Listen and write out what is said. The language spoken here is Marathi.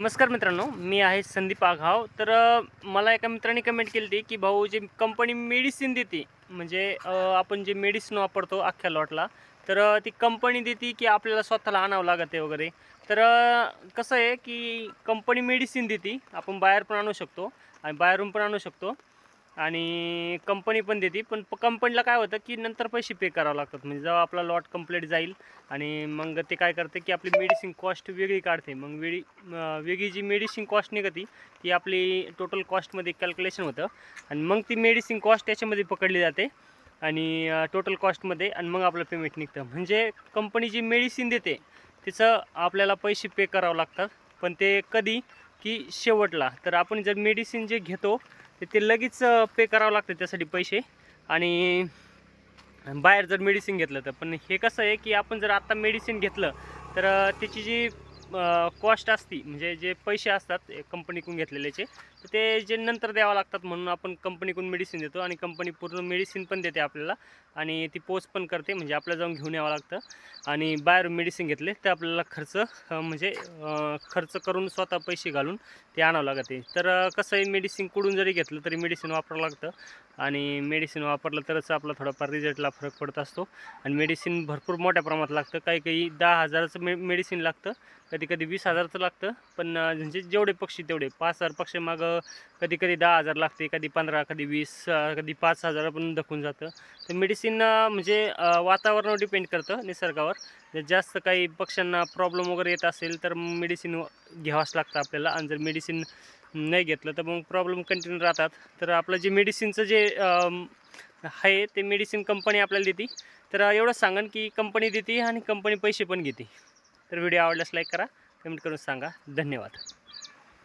नमस्कार मित्रांनो मी आहे संदीप आघाव. तर मला एका मित्राने कमेंट केली होती की भाऊ जे कंपनी मेडिसिन देते म्हणजे आपण जे मेडिसिन वापरतो अख्ख्या लॉटला तर ती कंपनी देते की आपल्याला स्वतःला आणावं लागत आहे वगैरे? तर कसं आहे की कंपनी मेडिसिन देते आपण बाहेर पण आणू शकतो आणि बाहेरून पण आणू शकतो. आणि कंपनी पण देते. पण कंपनीला काय होतं की नंतर पैसे पे करावं लागतात. म्हणजे जेव्हा आपला लॉट कंप्लीट जाईल आणि मग ते काय करते की आपली मेडिसिन कॉस्ट वेगळी काढते. मग वेळी वेगळी जी मेडिसिन कॉस्ट निघते ती आपली टोटल कॉस्टमध्ये कॅल्क्युलेशन होतं. आणि मग ती मेडिसिन कॉस्ट त्याच्यामध्ये पकडली जाते आणि टोटल कॉस्टमध्ये आणि मग आपलं पेमेंट निघतं. म्हणजे कंपनी जी मेडिसिन देते तिचं आपल्याला पैसे पे करावं लागतात. पण ते कधी की शेवटला. तर आपण जर मेडिसिन जे घेतो तर ते लगेच पे करावं लागतं त्यासाठी पैसे. आणि बाहेर जर मेडिसिन घेतलं तर. पण हे कसं आहे की आपण जर आत्ता मेडिसिन घेतलं तर त्याची जी कॉस्ट असती. म्हणजे जे पैसे असतात कंपनीकडून घेतलेल्याचे तर ते जे नंतर द्यावं लागतात म्हणून आपण कंपनीकडून मेडिसिन देतो आणि कंपनी पूर्ण मेडिसिन पण देते आपल्याला आणि ती पोच पण करते. म्हणजे आपल्याला जाऊन घेऊन यावं लागतं आणि बाहेर मेडिसिन घेतले तर आपल्याला खर्च म्हणजे खर्च करून स्वतः पैसे घालून ते आणावं लागते. तर कसं आहे मेडिसिन कुठून जरी घेतलं तरी मेडिसिन वापरावं लागतं. आणि मेडिसिन वापरलं तरच आपला थोडाफार रिझल्टला फरक पडत असतो. आणि मेडिसिन भरपूर मोठ्या प्रमाणात लागतं. काही काही दहा हजाराचं मे मेडिसिन लागतं. कधी कधी वीस हजाराचं लागतं. पण म्हणजे जेवढे पक्षी तेवढे. पाच हजार पक्षी मागं कधी कधी दहा हजार लागते. कधी पंधरा कधी वीस कधी पाच हजार पण दखून जातं. तर मेडिसिन म्हणजे वातावरणावर डिपेंड करतं निसर्गावर. जर जास्त काही पक्ष्यांना प्रॉब्लेम वगैरे येत असेल तर मेडिसिन घ्यावंच लागतं आपल्याला. आणि जर मेडिसिन नाही घेतलं तर मग प्रॉब्लेम कंटिन्यू राहतात. तर आपलं जे मेडिसिनचं जे आहे ते मेडिसिन कंपनी आपल्याला देते. तर एवढंच सांगन की कंपनी देते आणि कंपनी पैसे पण घेते. तर व्हिडिओ आवडल्यास लाईक करा कमेंट करून सांगा. धन्यवाद.